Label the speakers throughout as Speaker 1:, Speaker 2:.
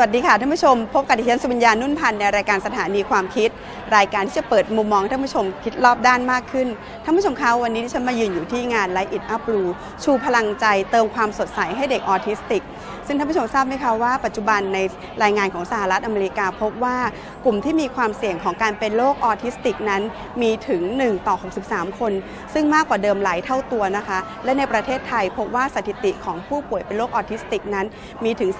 Speaker 1: วัสดีค่ะท่านผู้ชม พบกับดิฉันสุวิญญา นุ่นพันธ์ในรายการสถานีความคิด รายการที่จะเปิดมุมมองท่านผู้ชมคิดรอบด้านมากขึ้น ท่านผู้ชมคะวันนี้ดิฉันมายืนอยู่ที่งาน Light It Up Blue ชูพลังใจเติมความสดใสให้เด็กออทิสติก ซึ่งท่านผู้ชมทราบไหมคะว่าปัจจุบันในรายงานของสหรัฐอเมริกาพบว่ากลุ่มที่มีความเสี่ยงของการเป็นโรคออทิสติกนั้น มีถึง 1 ต่อ 63 คน ซึ่งมากกว่าเดิมหลายเท่าตัวนะคะ และในประเทศไทยพบว่าสถิติของผู้ป่วยเป็นโรคออทิสติกนั้น มีถึง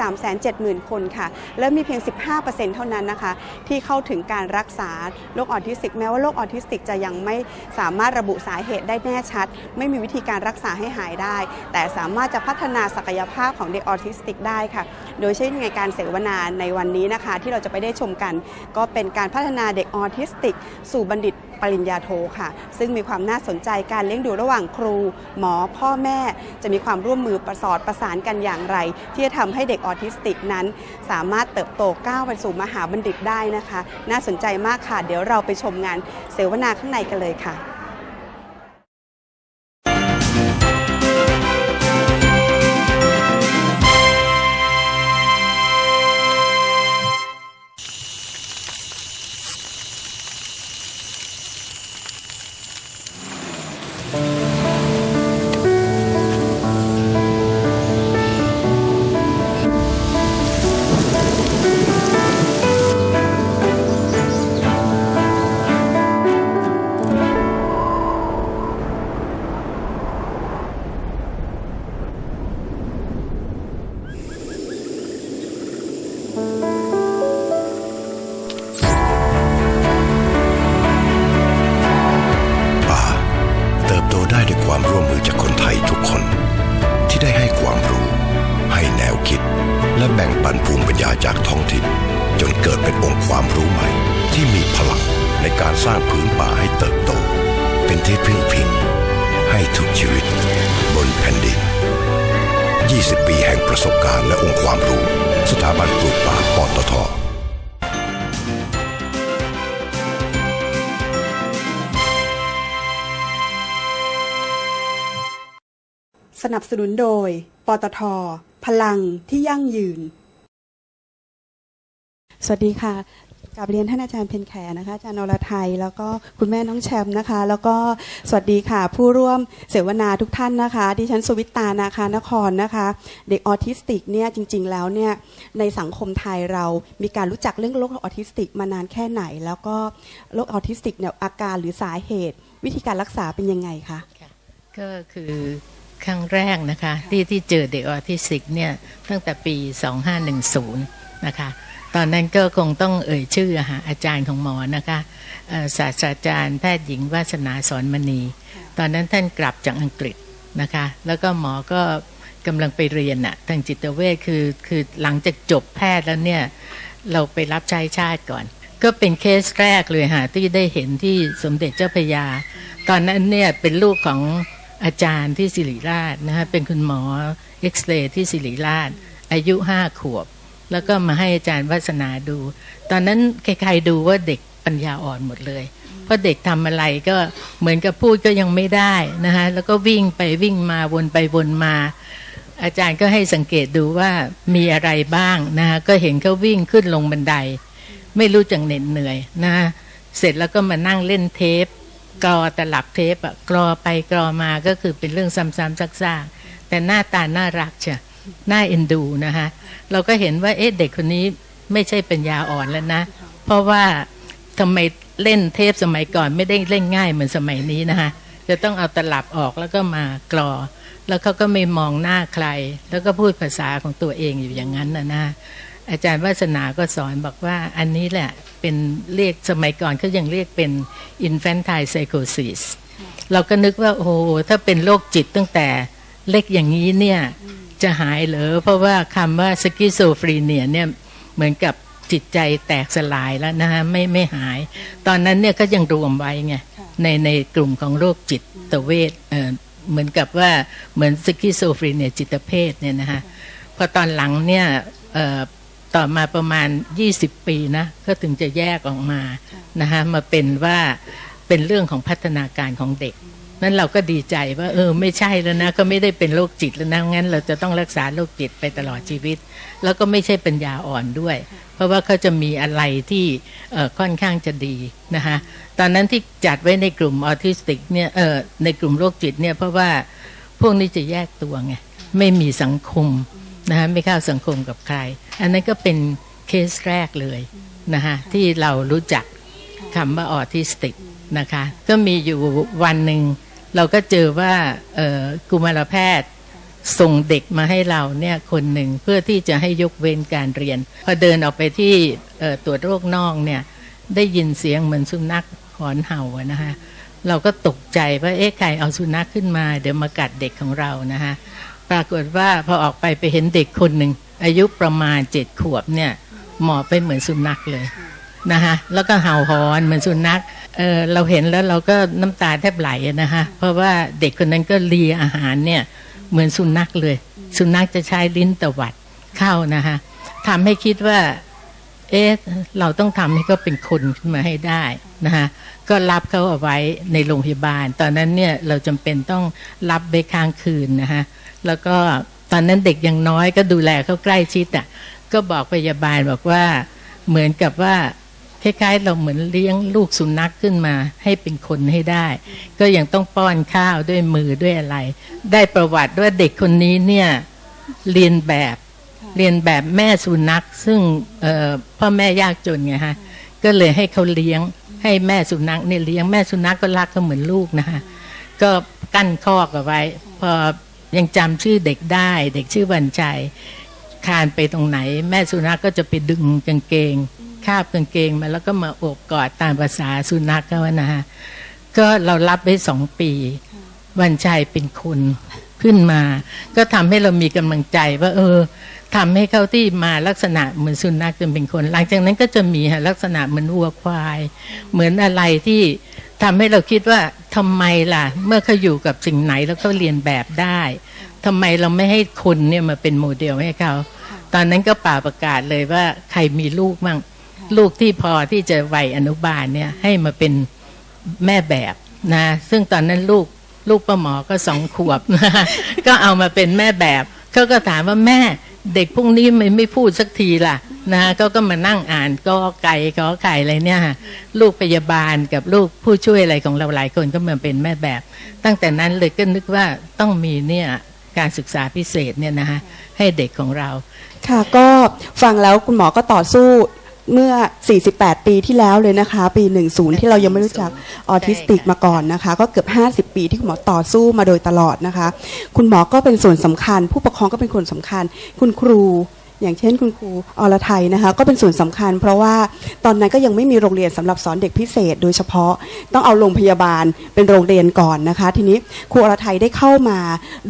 Speaker 1: 370,000 คนค่ะ และมีเพียง 15%เท่านั้นนะคะ ที่เข้าถึงการรักษาโรคออทิสติก แม้ว่าโรคออทิสติกจะยังไม่สามารถระบุสาเหตุได้แน่ชัด ไม่มีวิธีการรักษาให้หายได้ แต่สามารถจะพัฒนาศักยภาพของเด็กออทิสติกได้ค่ะ โดยเช่นในการเสวนาในวันนี้นะคะ ที่เราจะไปได้ชมกัน ก็เป็นการพัฒนาเด็กออทิสติก สู่บัณฑิตปริญญาโทค่ะ ซึ่งมีความน่าสนใจการเลี้ยงดูระหว่างครู หมอพ่อแม่ จะมีความร่วมมือประสอดประสานกันอย่างไร ที่จะทำให้เด็กออทิสติกนั้น สามารถเติบโตก้าวไปสู่มหาบัณฑิตได้นะคะ น่าสนใจมากค่ะ เดี๋ยวเราไปชมงานเสวนาข้างในกันเลยค่ะ
Speaker 2: ที่พึ่งพิง ให้ทุกชีวิตบนแผ่นดิน 20 ปีแห่งประสบการณ์และองค์ความรู้ สถาบันปลูกป่าปตท
Speaker 1: สนับสนุนโดย ปตท พลังที่ยั่งยืน สวัสดีค่ะ กับเรียนท่านอาจารย์เพนแขนะคะอาจารย์นรไทยแล้วก็คุณแม่น้องแชมป์นะคะ แล้วก็สวัสดีค่ะ ผู้ร่วมเสวนาทุกท่านนะคะ ดิฉันสุวิตานาคานครนะคะ เด็กออทิสติกเนี่ยจริง ๆ แล้วเนี่ยในสังคมไทยเรามีการรู้จักเรื่องโรคออทิสติกมานานแค่ไหน แล้วก็โรคออทิสติกเนี่ยอาการหรือสาเหตุ วิธีการรักษาเป็นยังไงคะ
Speaker 3: ก็คือครั้งแรกนะคะที่ที่เจอเด็กออทิสติกเนี่ยตั้งแต่ปี 2510 นะคะ อนนั้นก็คงต้องเอ่ยชื่ออะค่ะอาจารย์ของหมอนะคะเอ่อศาสตราจารย์แพทย์หญิงวาสนาสอนมณี ตอนนั้นท่านกลับจากอังกฤษนะคะ แล้วก็หมอก็กำลังไปเรียนอะทางจิตเวชคือคือหลังจากจบแพทย์แล้วเนี่ย เราไปรับใช้ชาติก่อน ก็เป็นเคสแรกเลยค่ะที่ได้เห็นที่สมเด็จเจ้าพระยา ตอนนั้นเนี่ยเป็นลูกของอาจารย์ที่ศิริราชนะคะเป็นคุณหมอเอ็กซเรย์ที่ศิริราช อายุห้าขวบ แล้วก็มาให้อาจารย์วัฒนาดู ตอนนั้นใครๆดูว่าเด็กปัญญาอ่อนหมดเลย เพราะเด็กทำอะไรก็เหมือนกับพูดก็ยังไม่ได้นะคะแล้วก็วิ่งไปวิ่งมาวนไปวนมา อาจารย์ก็ให้สังเกตดูว่ามีอะไรบ้างนะคะก็เห็นเขาวิ่งขึ้นลงบันได ไม่รู้จักเหน็ดเหนื่อยนะเสร็จแล้วก็มานั่งเล่นเทปกรอตลับเทปอะกรอไปกรอมาก็คือเป็นเรื่องซ้ำๆซักๆแต่หน้าตาน่ารักเชีย น่าเอ็นดูนะคะเราก็เห็นว่าเอ๊ะเด็กคนนี้ไม่ใช่เปัญญาอ่อนแล้วนะ เพราะว่าทำไมเล่นเทปสมัยก่อนไม่ได้เล่นง่ายเหมือนสมัยนี้นะคะจะต้องเอาตลับออกแล้วก็มากรอ แล้วเขาก็ไม่มองหน้าใคร แล้วก็พูดภาษาของตัวเองอยู่อย่างนั้นนะนะอาจารย์วาสนาก็สอนบอกว่าอันนี้แหละเป็นเรียกสมัยก่อนเขายังเรียกเป็น infantile psychosis เราก็นึกว่าโอ้ถ้าเป็นโรคจิตตั้งแต่เล็กอย่างนี้เนี่ย จะหายเหรอเพราะว่าคำว่าสกิโซฟรีเนียเนี่ยเหมือนกับจิตใจแตกสลายแล้วนะฮะไม่ไม่หาย ตอนนั้นเนี่ยก็ยังรวมไว้ไงในในกลุ่มของโรคจิตเวชเอ่อเหมือนกับว่าเหมือนสกิโซฟรีเนียจิตเภทเนี่ยนะฮะพอตอนหลังเนี่ยเอ่อต่อมาประมาณ 20 ปีนะก็ถึงจะแยกออกมานะฮะมาเป็นว่าเป็นเรื่องของพัฒนาการของเด็ก นั้นเราก็ดีใจว่าเออไม่ใช่แล้วนะก็ไม่ได้เป็นโรคจิตแล้วนะงั้น เราจะต้องรักษาโรคจิตไปตลอดชีวิต แล้วก็ไม่ใช่ปัญญาอ่อนด้วย เพราะว่าเขาจะมีอะไรที่เออค่อนข้างจะดีนะคะตอนนั้นที่จัดไว้ในกลุ่มออทิสติกเนี่ยเออในกลุ่มโรคจิตเนี่ยเพราะว่าพวกนี้จะแยกตัวไงไม่มีสังคมนะคะไม่เข้าสังคมกับใคร อันนั้นก็เป็นเคสแรกเลยนะคะที่เรารู้จักคำว่าออทิสติกนะคะก็มีอยู่วันหนึ่ง เราก็เจอว่ากุมารแพทย์ส่งเด็กมาให้เราเนี่ยคนหนึ่งเพื่อที่จะให้ยกเว้นการเรียน พอเดินออกไปที่ตรวจโรคนอกเนี่ยได้ยินเสียงเหมือนสุนัขหอนเห่านะคะเราก็ตกใจว่าเอ๊ะใครเอาสุนัขขึ้นมา เดี๋ยวมากัดเด็กของเรานะคะปรากฏว่าพอออกไปไปเห็นเด็กคนหนึ่งอายุประมาณเจ็ดขวบเนี่ยหมอบไปเหมือนสุนัขเลยนะคะแล้วก็เห่าหอนเหมือนสุนัข เออเราเห็นแล้วเราก็น้ำตาแทบไหลนะคะเพราะว่าเด็กคนนั้นก็เลีอาหารเนี่ยเหมือนสุนัขเลย สุนัขจะใช้ลิ้นตวัดเข้านะคะทำให้คิดว่า เอ๊ะเราต้องทำให้เขาเป็นคนขึ้นมาให้ได้นะคะก็รับเขาเอาไว้ในโรงพยาบาล ตอนนั้นเนี่ยเราจำเป็นต้องรับไปค้างคืนนะคะแล้วก็ตอนนั้นเด็กยังน้อยก็ดูแลเขาใกล้ชิดอะก็บอกพยาบาลบอกว่าเหมือนกับว่า คล้ายๆ เราเหมือนเลี้ยงลูกสุนัขขึ้นมา ให้เป็นคนให้ได้ ก็ยังต้องป้อนข้าวด้วยมือด้วยอะไร ได้ประวัติว่าเด็กคนนี้เนี่ยเรียนแบบเรียนแบบแม่สุนัข ซึ่งพ่อแม่ยากจนไงฮะก็เลยให้เขาเลี้ยงให้แม่สุนัขเนี่ยเลี้ยงแม่สุนัขก็รักเขาเหมือนลูกนะคะก็กั้นคอกเอาไว้ พอยังจำชื่อเด็กได้ เด็กชื่อวันชัยคานไปตรงไหน แม่สุนัขก็จะไปดึงกางเกง คาบกางเกงมาแล้วก็มาโอบกอดตามภาษาสุนัขเขาอะนะฮะก็เรารับไว้สองปีวันชัยเป็นคนขึ้นมา ก็ทำให้เรามีกำลังใจว่า เออทำให้เขาที่มาลักษณะเหมือนสุนัขจนเป็นคน หลังจากนั้นก็จะมีลักษณะเหมือนวัวควาย เหมือนอะไรที่ทำให้เราคิดว่าทำไมล่ะ เมื่อเขาอยู่กับสิ่งไหนแล้วเขาเรียนแบบได้ทำไมเราไม่ให้คนเนี่ยมาเป็นโมเดลให้เขาตอนนั้นก็ป่าประกาศเลยว่าใครมีลูกมั่ง ลูกที่พอที่จะวัยอนุบาลเนี่ยให้มาเป็นแม่แบบนะซึ่งตอนนั้นลูกลูกป้าหมอก็สองขวบนะก็เอามาเป็นแม่แบบเขาก็ถามว่าแม่เด็กพวกนี้ไม่ไม่พูดสักทีล่ะนะเขาก็มานั่งอ่านก็ไก่ก็ไก่อะไรเนี่ยลูกพยาบาลกับลูกผู้ช่วยอะไรของเราหลายคนก็มาเป็นแม่แบบ ตั้งแต่นั้นเลยก็นึกว่าต้องมีเนี่ยการศึกษาพิเศษเนี่ยนะคะให้เด็กของเรา
Speaker 1: ค่ะก็ฟังแล้วคุณหมอก็ต่อสู้ เมื่อ 48 ปีที่แล้วเลยนะคะ ปี 10 ที่เรายังไม่รู้จักออทิสติกมาก่อนนะคะ ก็เกือบ 50 ปีที่คุณหมอต่อสู้มาโดยตลอดนะคะ คุณหมอก็เป็นส่วนสำคัญ ผู้ปกครองก็เป็นคนสำคัญ คุณครู อย่างเช่นคุณครูอรไทยนะคะก็เป็นส่วนสำคัญ เพราะว่าตอนนั้นก็ยังไม่มีโรงเรียนสำหรับสอนเด็กพิเศษ โดยเฉพาะต้องเอาโรงพยาบาลเป็นโรงเรียนก่อนนะคะ ทีนี้ครูอรไทยได้เข้ามา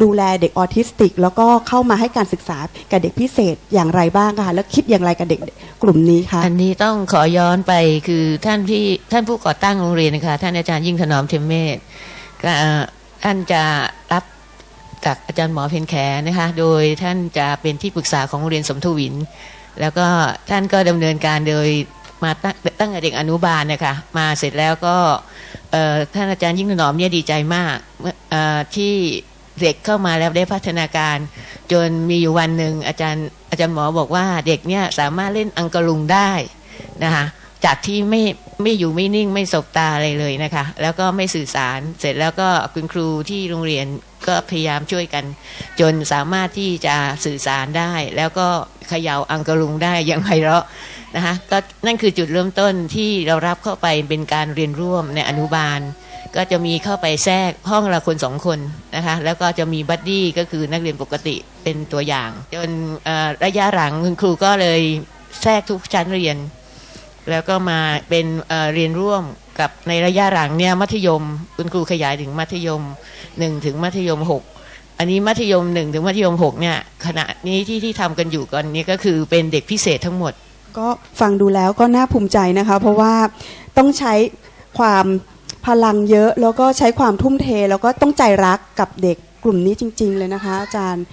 Speaker 1: ดูแลเด็กออทิสติก แล้วก็เข้ามาให้การศึกษากับเด็กพิเศษอย่างไรบ้างคะแล้วคิดอย่างไรกับเด็กกลุ่มนี้คะ
Speaker 4: อันนี้ต้องขอย้อนไปคือท่านที่ท่านผู้ก่อตั้งโรงเรียนนะคะท่านอาจารย์ยิ่งถนอมเทมเมศท่านจะรับ จากอาจารย์หมอเพนแขนะคะ โดยท่านจะเป็นที่ปรึกษาของโรงเรียนสมทวิน แล้วก็ท่านก็ดำเนินการโดยมาตั้งตั้งแต่เด็กอนุบาลนะคะมาเสร็จแล้วก็ท่านอาจารย์ยิ่งถนอมเนี่ยดีใจมากที่เด็กเข้ามาแล้วได้พัฒนาการ จนมีอยู่วันหนึ่งอาจารย์อาจารย์หมอบอกว่าเด็กเนี่ยสามารถเล่นอังกะลุงได้นะคะจากที่ไม่ไม่อยู่ไม่นิ่งไม่สบตาอะไรเลยนะคะ แล้วก็ไม่สื่อสารเสร็จแล้วก็คุณครูที่โรงเรียน ก็พยายามช่วยกัน จนสามารถที่จะสื่อสารได้ แล้วก็เขย่าอังกะลุงได้อย่างไพเราะนะคะก็นั่นคือจุดเริ่มต้นที่เรารับเข้าไปเป็นการเรียนร่วมในอนุบาล ก็จะมีเข้าไปแทรกห้องละคนสองคนนะคะแล้วก็จะมีบัดดี้ก็คือนักเรียนปกติเป็นตัวอย่าง จนระยะหลังคุณครูก็เลยแทรกทุกชั้นเรียน แล้วก็มาเป็นเรียนร่วม กับในระยะหลังเนี่ยมัธยมคุณครูขยายถึงมัธยมหนึ่งถึงมัธยมหกอันนี้มัธยมหนึ่งถึงมัธยมหกเนี่ยขณะนี้ที่ที่ทำกันอยู่กันนี้ก็คือเป็นเด็กพิเศษทั้งหมด
Speaker 1: ก็ฟังดูแล้วก็น่าภูมิใจนะคะ เพราะว่าต้องใช้ความพลังเยอะแล้วก็ใช้ความทุ่มเท แล้วก็ต้องใจรักกับเด็กกลุ่มนี้จริง ๆ เลยนะคะ อาจารย์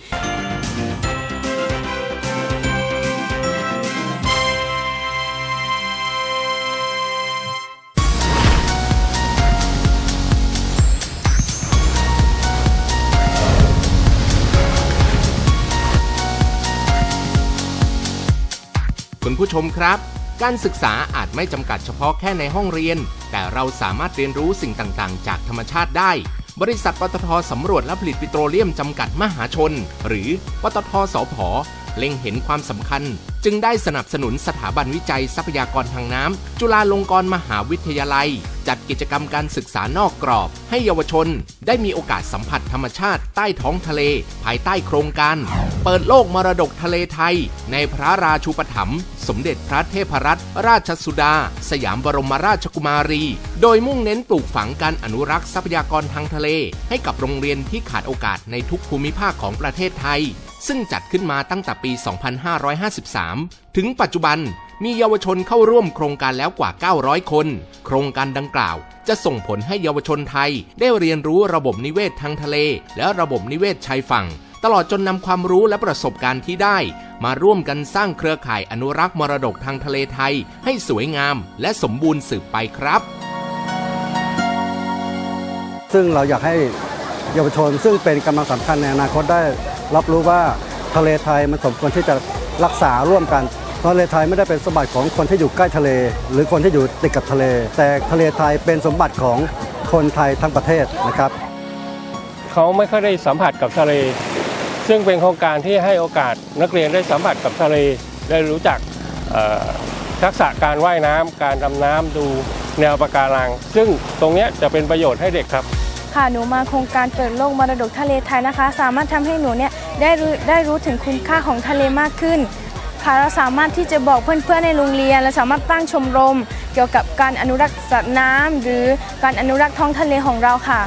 Speaker 5: ผู้ชมครับ การศึกษาอาจไม่จำกัดเฉพาะแค่ในห้องเรียน แต่เราสามารถเรียนรู้สิ่งต่างๆ จากธรรมชาติได้ บริษัทปตทสำรวจและผลิตปิโตรเลียมจำกัดมหาชน หรือปตทสพเล็งเห็นความสำคัญ จึงได้สนับสนุนสถาบันวิจัยทรัพยากรทางน้ำ จุฬาลงกรณ์มหาวิทยาลัย จัดกิจกรรมการศึกษานอกกรอบ ให้เยาวชนได้มีโอกาสสัมผัสธรรมชาติใต้ท้องทะเล ภายใต้โครงการ เปิดโลกมรดกทะเลไทย ในพระราชูปถัมภ์สมเด็จพระเทพรัตนราชสุดา สยามบรมราชกุมารี โดยมุ่งเน้นปลูกฝังการอนุรักษ์ทรัพยากรทางทะเล ให้กับโรงเรียนที่ขาดโอกาสในทุกภูมิภาคของประเทศไทย ซึ่งจัดขึ้นมาตั้งแต่ปี 2553 ถึงปัจจุบันมีเยาวชนเข้าร่วมโครงการแล้วกว่า 900 คน โครงการดังกล่าว จะส่งผลให้เยาวชนไทย ได้เรียนรู้ระบบนิเวศทางทะเล และระบบนิเวศชายฝั่ง ตลอดจนนำความรู้และประสบการณ์ที่ได้ มาร่วมกันสร้างเครือข่ายอนุรักษ์มรดกทางทะเลไทย ให้สวยงาม และสมบูรณ์สืบไปครับ
Speaker 6: ซึ่งเราอยากให้เยาวชนซึ่งเป็นกำลังสำคัญในอนาคตได้ รับรู้ว่าทะเลไทยมันสมควรที่จะรักษาร่วมกันทะเลไทยไม่ได้เป็นสมบัติของคนที่อยู่ใกล้ทะเล หรือคนที่อยู่ติดกับทะเล แต่ทะเลไทยเป็นสมบัติของคนไทยทั้งประเทศนะครับ
Speaker 7: เขาไม่ค่อยได้สัมผัสกับทะเล ซึ่งเป็นโครงการที่ให้โอกาสนักเรียนได้สัมผัสกับทะเล ได้รู้จักทักษะการว่ายน้ำการดำน้ำดูแนวปะการัง ซึ่งตรงนี้จะเป็นประโยชน์ให้เด็กครับ
Speaker 8: ค่ะ หนูมาโครงการเปิดโลกมรดกทะเลไทยนะคะ สามารถทำให้หนูเนี่ยได้รู้ได้รู้ถึงคุณค่าของทะเลมากขึ้น ค่ะเราสามารถที่จะบอกเพื่อนๆในโรงเรียน และสามารถตั้งชมรม เกี่ยวกับการอนุรักษ์สัตว์น้ำหรือการอนุรักษ์ท้องทะเลของเราค่ะ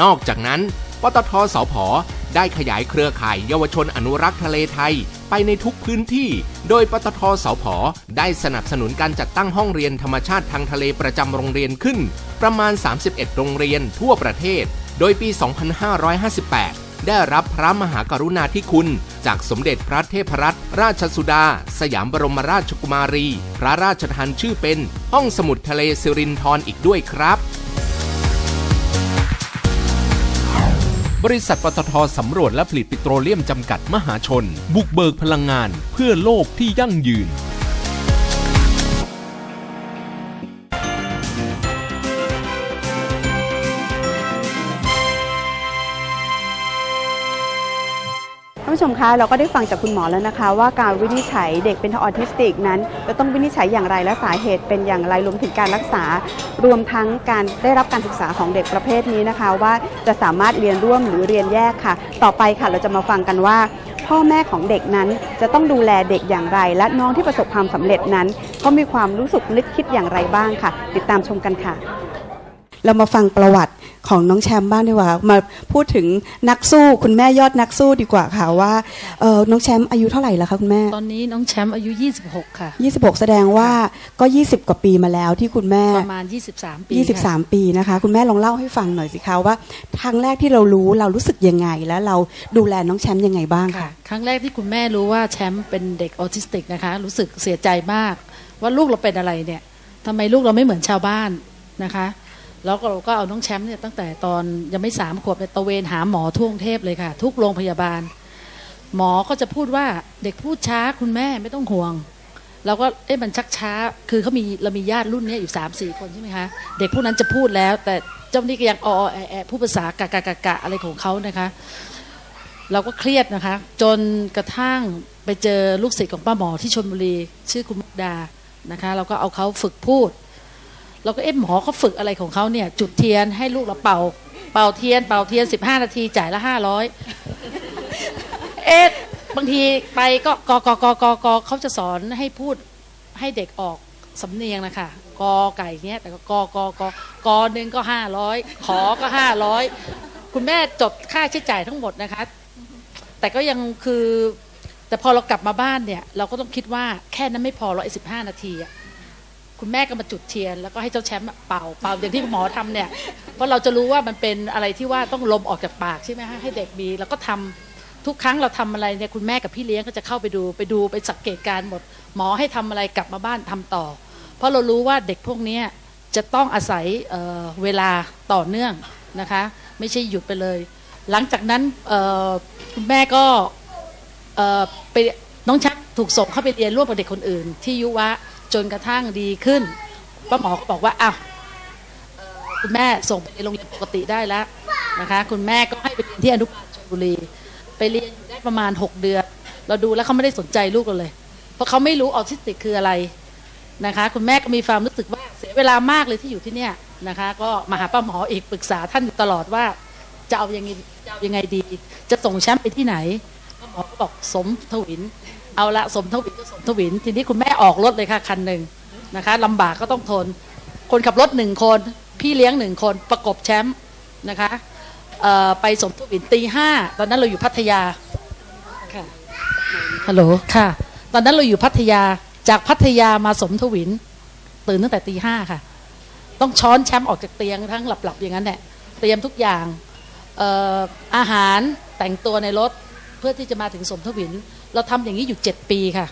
Speaker 5: นอกจากนั้นปตทสพได้ขยายเครือข่ายเยาวชนอนุรักษ์ทะเลไทย ไปในทุกพื้นที่ โดยปตทสพได้สนับสนุนการจัดตั้งห้องเรียนธรรมชาติทางทะเลประจำโรงเรียนขึ้น ประมาณ 31 โรงเรียนทั่วประเทศ โดยปี 2558 ได้รับพระมหากรุณาธิคุณ จากสมเด็จพระเทพรัตนราชสุดา สยามบรมราชกุมารี พระราชทานชื่อเป็น ห้องสมุดทะเลสิรินธรอีกด้วยครับ บริษัทปตทสำรวจและผลิตปิโตรเลียมจำกัดมหาชน บุกเบิกพลังงานเพื่อโลกที่ยั่งยืน
Speaker 1: ผู้ชมคะเราก็ได้ฟังจากคุณหมอแล้วนะคะ ว่าการวินิจฉัยเด็กเป็นออทิสติกนั้นจะต้องวินิจฉัยอย่างไรและสาเหตุเป็นอย่างไรรวมถึงการรักษา รวมทั้งการได้รับการศึกษาของเด็กประเภทนี้นะคะ ว่าจะสามารถเรียนร่วมหรือเรียนแยกค่ะ ต่อไปค่ะเราจะมาฟังกันว่า พ่อแม่ของเด็กนั้นจะต้องดูแลเด็กอย่างไร และน้องที่ประสบความสำเร็จนั้นเขามีความรู้สึกนึกคิดอย่างไรบ้างค่ะ ติดตามชมกันค่ะ เรามาฟังประวัติ ของน้องแชมป์บ้างดีกว่า มาพูดถึงนักสู้คุณแม่ยอดนักสู้ดีกว่าค่ะว่าเออน้องแชมป์อายุเท่าไหร่แล้วคะคุณแม่
Speaker 9: ตอนนี้น้องแชมป์อายุ 26 ค่ะ
Speaker 1: 26 แสดงว่าก็ 20 กว่าปีมาแล้วที่คุณแม่
Speaker 9: ประมาณ 23 ปีค่ะ
Speaker 1: 23 ปีนะคะ คุณแม่ลองเล่าให้ฟังหน่อยสิคะว่าครั้งแรกที่เรารู้เรารู้สึกยังไง แล้วเราดูแลน้องแชมป์ยังไงบ้าง
Speaker 9: ค่ะ
Speaker 1: ค่ะ
Speaker 9: ครั้งแรกที่คุณแม่รู้ว่าแชมป์เป็นเด็กออทิสติกนะคะ รู้สึกเสียใจมาก ว่าลูกเราเป็นอะไรเนี่ยทำไมลูกเราไม่เหมือนชาวบ้านนะคะ แล้วก็เราก็เอาน้องแชมป์เนี่ยตั้งแต่ตอนยังไม่สามขวบเนี่ยตะเวนหาหมอทั่วกรุงเทพเลยค่ะ ทุกโรงพยาบาล หมอก็จะพูดว่าเด็กพูดช้าคุณแม่ไม่ต้องห่วงเราก็เอ๊ะมันชักช้า คือเขามีเรามีญาติรุ่นนี้อยู่สามสี่คนใช่ไหมคะเด็กพวกนั้นจะพูดแล้ว แต่เจ้าหนี่ก็ยังออแอแอพูดภาษากะกะกะกะอะไรของเขานะคะ เราก็เครียดนะคะ จนกระทั่งไปเจอลูกศิษย์ของป้าหมอที่ชนบุรี ชื่อคุณมุกดานะคะ เราก็เอาเขาฝึกพูด เราก็เอ๊ะหมอเขาฝึกอะไรของเขาเนี่ย จุดเทียนให้ลูกเราเป่า เป่าเทียน เป่าเทียน15นาทีจ่ายละ500เอ๊ะบางทีไปก็กกกกกเขาจะสอนให้พูดให้เด็กออกสำเนียงนะคะกอไก่เนี้ยแต่ก็กกกกหนึ่งก็ห้าร้อยขอก็ห้าร้อยคุณแม่จดค่าใช้จ่ายทั้งหมดนะคะ แต่ก็ยังคือ แต่พอเรากลับมาบ้านเนี่ย เราก็ต้องคิดว่าแค่นั้นไม่พอรอกไอ้สิบห้านาทีอะ คุณแม่ก็มาจุดเทียน แล้วก็ให้เจ้าแชมป์เป่าเป่าอย่างที่หมอทำเนี่ยเพราะเราจะรู้ว่ามันเป็นอะไรที่ว่าต้องลมออกจากปากใช่ไหมฮะให้เด็กมีแล้วก็ทำทุกครั้งเราทำอะไรเนี่ยคุณแม่กับพี่เลี้ยงก็จะเข้าไปดูไปดูไปสังเกตการณ์หมด หมอให้ทำอะไรกลับมาบ้านทำต่อ เพราะเรารู้ว่าเด็กพวกนี้จะต้องอาศัยเเวลาต่อเนื่องนะคะ ไม่ใช่หยุดไปเลย หลังจากนั้นคุณแม่ก็ไปน้องชักถูกส่งเข้าไปเรียนร่วมกับเด็กคนอื่น ที่ยุวะ จนกระทั่งดีขึ้นป้าหมอก็บอกว่าอ้าวคุณแม่ส่งไปโรงเรียนปกติได้แล้วนะคะ คุณแม่ก็ให้ไปเรียนที่อนุบาลชลบุรี ไปเรียนอยู่ได้ประมาณ 6 เดือน เราดูแล้วเขาไม่ได้สนใจลูกเราเลย เพราะเขาไม่รู้ออทิสติกคืออะไรนะคะ คุณแม่ก็มีความรู้สึกว่าเสียเวลามากเลยที่อยู่ที่เนี่ยนะคะ ก็มาหาป้าหมออีกปรึกษาท่านอยู่ตลอดว่าจะเอายังไงจะเอายังไงดี จะส่งแชมป์ไปที่ไหนป้าหมอก็บอกสมทวิน เอาละสมทวินก็สมทวิน ทีนี้คุณแม่ออกรถเลยค่ะคันหนึ่งนะคะลำบากก็ต้องทน คนขับรถหนึ่งคน พี่เลี้ยงหนึ่งคนประกบแชมป์นะคะเอ่อไปสมทวินตีห้าตอนนั้นเราอยู่พัทยาค่ะฮัลโหลค่ะ ตอนนั้นเราอยู่พัทยาจากพัทยามาสมทวิน ตื่นตั้งแต่ตีห้าค่ะ ต้องช้อนแชมป์ออกจากเตียงทั้งหลับๆอย่างนั้นแหละเตรียมทุกอย่างเอ่ออาหารแต่งตัวในรถเพื่อที่จะมาถึงสมทวิน เราทำอย่างนี้อยู่เจ็ดปีค่ะ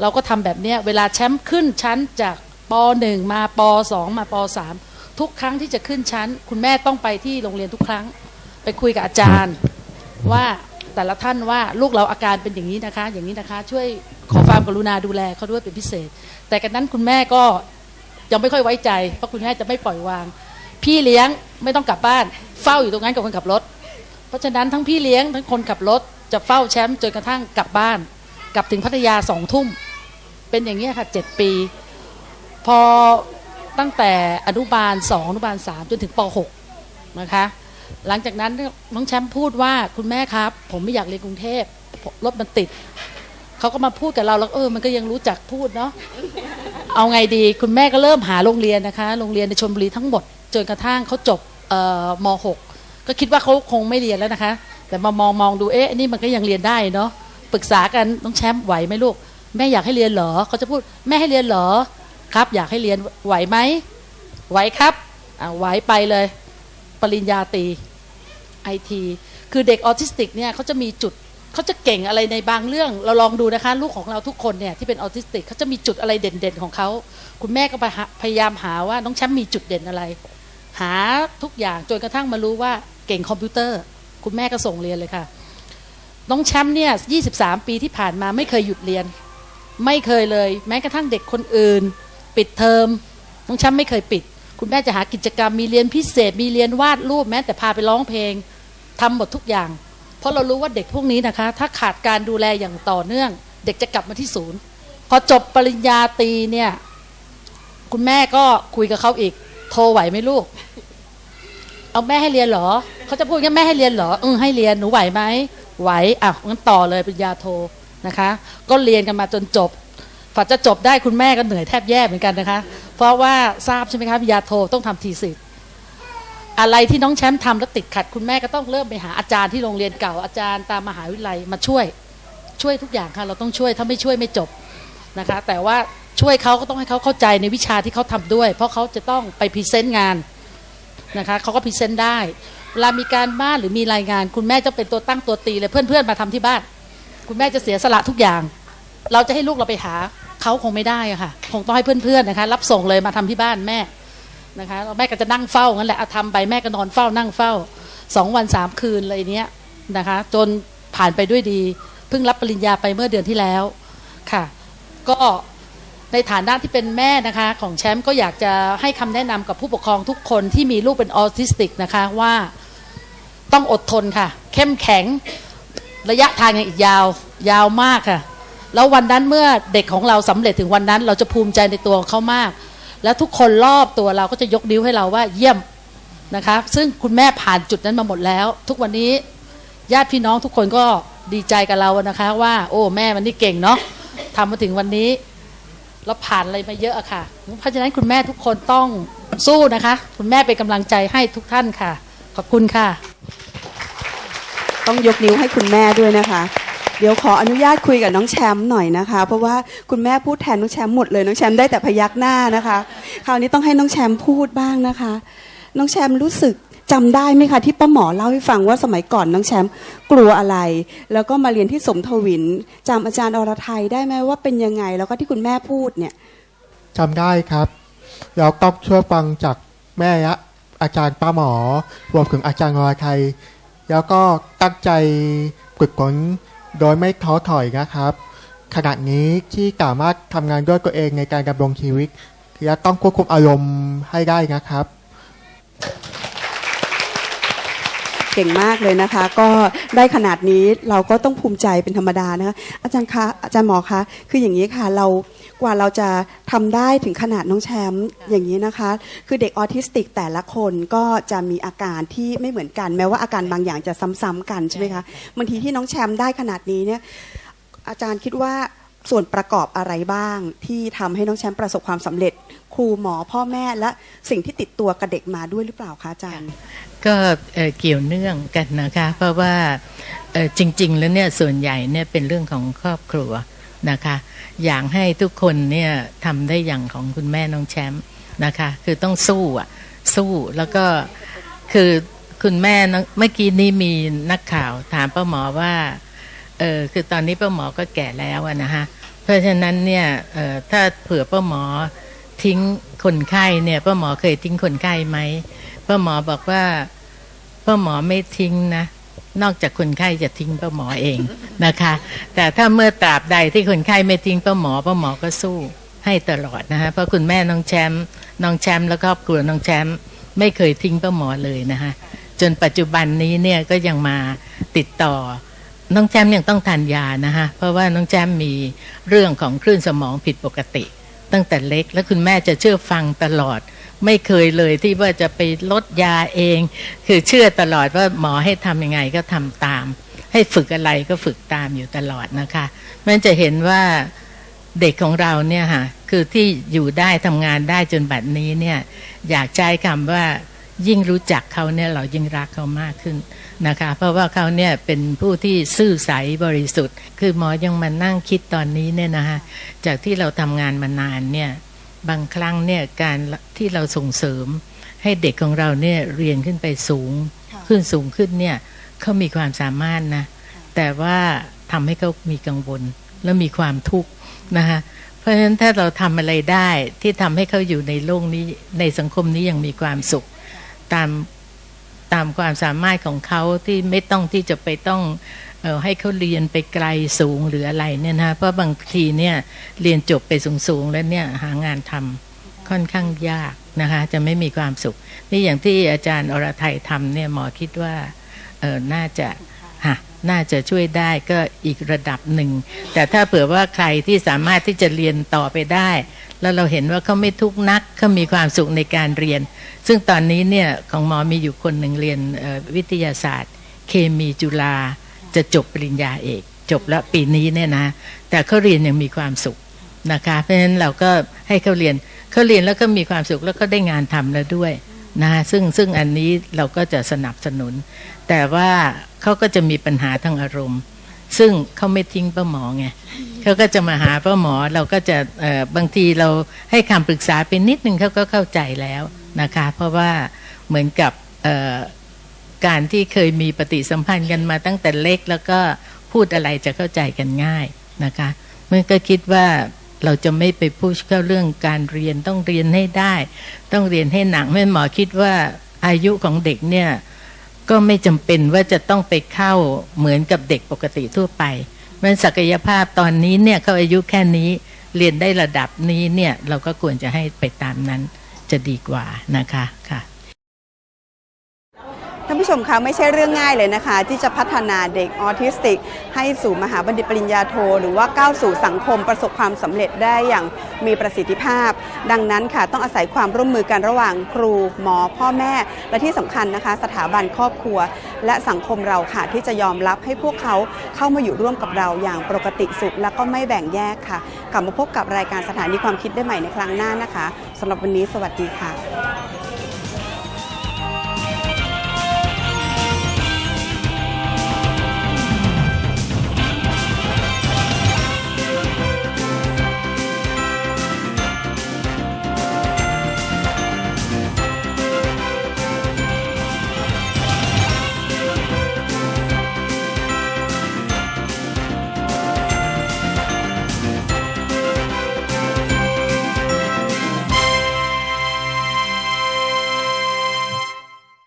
Speaker 9: เราก็ทำแบบเนี้ยเวลาแชมป์ขึ้นชั้นจากปหนึ่งมาปสองมาปสามทุกครั้งที่จะขึ้นชั้น คุณแม่ต้องไปที่โรงเรียนทุกครั้ง ไปคุยกับอาจารย์ ว่าแต่ละท่านว่าลูกเราอาการเป็นอย่างนี้นะคะ อย่างนี้นะคะ ช่วยขอความกรุณาดูแลเขาด้วยเป็นพิเศษ แต่กันนั้นคุณแม่ก็ยังไม่ค่อยไว้ใจ เพราะคุณแม่จะไม่ปล่อยวาง พี่เลี้ยงไม่ต้องกลับบ้าน เฝ้าอยู่ตรงนั้นกับคนขับรถ เพราะฉะนั้นทั้งพี่เลี้ยงทั้งคนขับรถ จะเฝ้าแชมป์จนกระทั่งกลับบ้าน กลับถึงพัทยาสองทุ่ม เป็นอย่างนี้ยค่ะเจ็ดปี พอตั้งแต่อนุบาลสองอนุบาลสามจนถึงปหกนะคะ หลังจากนั้นน้องแชมป์พูดว่าคุณแม่ครับ ผมไม่อยากเรียนกรุงเทพรถมันติดเขาก็มาพูดกับเราแล้วเออมันก็ยังรู้จักพูดเนาะเอาไงดีคุณแม่ก็เริ่มหาโรงเรียนนะคะ โรงเรียนในชลบุรีทั้งหมดจนกระทั่งเขาจบเอ่อม .6 ก็คิดว่าเขาคงไม่เรียนแล้วนะคะ แต่มามองมองดูเอ๊ะนี่มันก็ยังเรียนได้เนาะปรึกษากันน้องแชมป์ไหวไหมลูก แม่อยากให้เรียนเหรอเขาจะพูดแม่ให้เรียนเหรอครับ อยากให้เรียนไหวไหมไหวครับอ่าไหวไปเลย ปริญญาตรีไอทีคือเด็กออทิสติกเนี่ยเขาจะมีจุดเขาจะเก่งอะไรในบางเรื่อง เราลองดูนะคะ ลูกของเราทุกคนเนี่ยที่เป็นออทิสติกเขาจะมีจุดอะไรเด่นๆของเขาคุณแม่ก็พยายามหาว่าน้องแชมป์มีจุดเด่นอะไร หาทุกอย่างจนกระทั่งมารู้ว่าเก่งคอมพิวเตอร์ คุณแม่ก็ส่งเรียนเลยค่ะ น้องแชมป์เนี่ย23ปีที่ผ่านมาไม่เคยหยุดเรียน ไม่เคยเลย แม้กระทั่งเด็กคนอื่น ปิดเทอมน้องแชมป์ไม่เคยปิด คุณแม่จะหากิจกรรมมีเรียนพิเศษ มีเรียนวาดรูปแม้แต่พาไปร้องเพลงทำหมดทุกอย่าง เพราะเรารู้ว่าเด็กพวกนี้นะคะ ถ้าขาดการดูแลอย่างต่อเนื่อง เด็กจะกลับมาที่ศูนย์ พอจบปริญญาตรีเนี่ย คุณแม่ก็คุยกับเขาอีก โทรไหวไหมลูก เอาแม่ให้เรียนเหรอเขาจะพูดงั้นแม่ให้เรียนเหรอเออให้เรียนหนูไหวไหมไหวอะงั้นต่อเลยปริญญาโทนะคะ ก็เรียนกันมาจนจบฝันจะจบได้คุณแม่ก็เหนื่อยแทบแย่เหมือนกันนะคะ เพราะว่าทราบใช่ไหมคะปริญญาโทต้องทำทีสิทธ์อะไรที่น้องแชมป์ทำแล้วติดขัด คุณแม่ก็ต้องเริ่มไปหาอาจารย์ที่โรงเรียนเก่าอาจารย์ตามมหาวิทยาลัยมาช่วยช่วยทุกอย่างค่ะ เราต้องช่วยถ้าไม่ช่วยไม่จบนะคะ แต่ว่าช่วยเขาก็ต้องให้เขาเข้าใจในวิชาที่เขาทำด้วย เพราะเขาจะต้องไปพรีเซนต์งาน นะคะเขาก็พรีเซนต์ได้เวลามีการบ้านหรือมีรายงาน คุณแม่จะเป็นตัวตั้งตัวตีเลยเพื่อนๆมาทำที่บ้าน คุณแม่จะเสียสละทุกอย่าง เราจะให้ลูกเราไปหาเขาคงไม่ได้ค่ะ คงต้องให้เพื่อนๆนะคะ รับส่งเลยมาทำที่บ้านแม่นะคะแแม่ก็จะนั่งเฝ้างั้นแหละเอาทำไปแม่ก็นอนเฝ้านั่งเฝ้าสองวันสามคืนอะไรเนี้ยนะคะ จนผ่านไปด้วยดี เพิ่งรับปริญญาไปเมื่อเดือนที่แล้วค่ะ ก็ ในฐานะที่เป็นแม่นะคะของแชมป์ก็อยากจะให้คำแนะนำกับผู้ปกครองทุกคนที่มีลูกเป็นออทิสติกนะคะว่าต้องอดทนค่ะ เข้มแข็งระยะทางยังอีกยาว ยาวมากค่ะ แล้ววันนั้นเมื่อเด็กของเราสำเร็จถึงวันนั้น เราจะภูมิใจในตัวเขามาก และทุกคนรอบตัวเราก็จะยกนิ้วให้เราว่าเยี่ยมนะคะซึ่งคุณแม่ผ่านจุดนั้นมาหมดแล้ว ทุกวันนี้ญาติพี่น้องทุกคนก็ดีใจกับเรานะคะ ว่า โอ้แม่มันนี่เก่งเนาะทำมาถึงวันนี้ เราผ่านอะไรมาเยอะอะค่ะ เพราะฉะนั้นคุณแม่ทุกคนต้องสู้นะคะ คุณแม่เป็นกำลังใจให้ทุกท่านค่ะ ขอบคุณค่ะ
Speaker 1: ต้องยกนิ้วให้คุณแม่ด้วยนะคะ เดี๋ยวขออนุญาตคุยกับน้องแชมป์หน่อยนะคะ เพราะว่าคุณแม่พูดแทนน้องแชมป์หมดเลยน้องแชมป์ได้แต่พยักหน้านะคะ คราวนี้ต้องให้น้องแชมป์พูดบ้างนะคะ น้องแชมป์รู้สึก จำได้ไหมคะที่ป้าหมอเล่าให้ฟังว่าสมัยก่อนน้องแชมป์กลัวอะไร แล้วก็มาเรียนที่สมทวินจำอาจารย์อรไทยได้ไหมว่าเป็นยังไง แล้วก็ที่คุณแม่พูดเนี่ย
Speaker 10: จำได้ครับเราต้องช่วยฟังจากแม่และอาจารย์ป้าหมอรวมถึงอาจารย์วรไทย แล้วก็ตั้งใจฝึกฝนโดยไม่ท้อถอยนะครับ ขณะนี้ที่สามารถทำงานด้วยตัวเองในการดำรงชีวิตและต้องควบคุมอารมณ์ให้ได้นะครับ
Speaker 1: เก่งมากเลยนะคะ ก็ได้ขนาดนี้เราก็ต้องภูมิใจเป็นธรรมดานะคะอาจารย์คะอาจารย์หมอคะคืออย่างนี้ค่ะเรากว่าเราจะทำได้ถึงขนาดน้องแชมป์อย่างนี้นะคะ คือเด็กออทิสติกแต่ละคนก็จะมีอาการที่ไม่เหมือนกัน แม้ว่าอาการบางอย่างจะซ้ำๆกันใช่ไหมคะบางทีที่น้องแชมป์ได้ขนาดนี้เนี่ยอาจารย์คิดว่าส่วนประกอบอะไรบ้าง ที่ทำให้น้องแชมป์ประสบความสำเร็จ ครูหมอพ่อแม่และสิ่งที่ติดตัวกับเด็กมาด้วยหรือเปล่าคะอาจารย์
Speaker 3: ก็เกี่ยวเนื่องกันนะคะ เพราะว่าจริง ๆ แล้วเนี่ยส่วนใหญ่เนี่ยเป็นเรื่องของครอบครัวนะคะ อยากให้ทุกคนเนี่ยทำได้อย่างของคุณแม่น้องแชมป์นะคะ คือต้องสู้อะสู้แล้วก็คือคุณแม่เมื่อกี้นี้มีนักข่าวถามป้าหมอว่าเออคือตอนนี้ป้าหมอก็แก่แล้วนะคะเพราะฉะนั้นเนี่ยถ้าเผื่อป้าหมอทิ้งคนไข้เนี่ยป้าหมอเคยทิ้งคนไข้ไหม ป้าหมอบอกว่าป้าหมอไม่ทิ้งนะ นอกจากคนไข้จะทิ้งป้าหมอเองนะคะ แต่ถ้าเมื่อตราบใดที่คนไข้ไม่ทิ้งป้าหมอป้าหมอก็สู้ให้ตลอดนะคะเพราะคุณแม่น้องแชมป์น้องแชมป์แล้วก็ครอบครัวน้องแชมป์ไม่เคยทิ้งป้าหมอเลยนะคะจนปัจจุบันนี้เนี่ยก็ยังมาติดต่อน้องแจมยังต้องทานยานะคะเพราะว่าน้องแจมมีเรื่องของคลื่นสมองผิดปกติ ตั้งแต่เล็กแล้วคุณแม่จะเชื่อฟังตลอด ไม่เคยเลยที่ว่าจะไปลดยาเอง คือเชื่อตลอดว่าหมอให้ทำยังไงก็ทำตาม ให้ฝึกอะไรก็ฝึกตามอยู่ตลอดนะคะมันจะเห็นว่าเด็กของเราเนี่ยค่ะคือที่อยู่ได้ทำงานได้จนบัดนี้เนี่ยอยากใช้คำว่ายิ่งรู้จักเขาเนี่ยเรายิ่งรักเขามากขึ้นนะคะ เพราะว่าเขาเนี่ยเป็นผู้ที่ซื่อใสบริสุทธิ์ คือหมอยังมานั่งคิดตอนนี้เนี่ยนะคะจากที่เราทำงานมานานเนี่ย บางครั้งเนี่ยการที่เราส่งเสริมให้เด็กของเราเนี่ยเรียนขึ้นไปสูง ขึ้นสูงขึ้นเนี่ยเขามีความสามารถนะ แต่ว่าทำให้เขามีกังวลและมีความทุกข์นะคะเพราะฉะนั้นถ้าเราทำอะไรได้ที่ทำให้เขาอยู่ในโลกนี้ในสังคมนี้ยังมีความสุข ตามตามความสามารถของเขาที่ไม่ต้องที่จะไปต้องเออ ให้เขาเรียนไปไกลสูงหรืออะไรเนี่ยนะเพราะบางทีเนี่ยเรียนจบไปสูงๆแล้วเนี่ยหางานทำค่อนข้างยากนะคะจะไม่มีความสุข นี่อย่างที่อาจารย์อรไทยทำเนี่ยหมอคิดว่าเออน่าจะฮะน่าจะช่วยได้ก็อีกระดับหนึ่ง แต่ถ้าเผื่อว่าใครที่สามารถที่จะเรียนต่อไปได้ แล้วเราเห็นว่าเขาไม่ทุกนักเขามีความสุขในการเรียน ซึ่งตอนนี้เนี่ยของหมอมีอยู่คนหนึ่งเรียนออวิทยาศาสตร์ เคมีจุฬา จะจบปริญญาเอก จบแล้วปีนี้เนี่ยนะ แต่เขาเรียนยังมีความสุขนะคะเพราะฉะนั้นเราก็ให้เขาเรียนเขาเรียนแล้วก็มีความสุขแล้วก็ได้งานทำแล้วด้วยนะซึ่งซึ่งอันนี้เราก็จะสนับสนุน แต่ว่าเขาก็จะมีปัญหาทางอารมณ์ ซึ่งเขาไม่ทิ้งป้าหมอไงเขาก็จะมาหาป้าหมอเราก็จะเอ่อบางทีเราให้คำปรึกษาเป็นนิดนึงเขาก็เข้าใจแล้วนะคะ เพราะว่าเหมือนกับเอ่อ การที่เคยมีปฏิสัมพันธ์กันมาตั้งแต่เล็ก แล้วก็พูดอะไรจะเข้าใจกันง่ายนะคะเมื่อก็คิดว่าเราจะไม่ไปพูดเข้าเรื่องการเรียนต้องเรียนให้ได้ ต้องเรียนให้หนักแม่หมอคิดว่าอายุของเด็กเนี่ยก็ไม่จำเป็นว่าจะต้องไปเข้าเหมือนกับเด็กปกติทั่วไปมันศักยภาพตอนนี้เนี่ยเขาอายุแค่นี้เรียนได้ระดับนี้เนี่ยเราก็ควรจะให้ไปตามนั้นจะดีกว่านะคะค่ะ
Speaker 1: ท่านผู้ชมคะไม่ใช่เรื่องง่ายเลยนะคะ ที่จะพัฒนาเด็กออทิสติก ให้สู่มหาบัณฑิตปริญญาโท หรือว่าก้าวสู่สังคมประสบความสำเร็จได้อย่างมีประสิทธิภาพ ดังนั้นค่ะต้องอาศัยความร่วมมือกันระหว่างครูหมอพ่อแม่ และที่สำคัญนะคะ สถาบันครอบครัว และสังคมเราค่ะที่จะยอมรับให้พวกเขาเข้ามาอยู่ร่วมกับเราอย่างปกติสุข และก็ไม่แบ่งแยกค่ะ กลับมาพบกับรายการสถานีความคิดได้ใหม่ในครั้งหน้านะคะสำหรับวันนี้สวัสดีค่ะ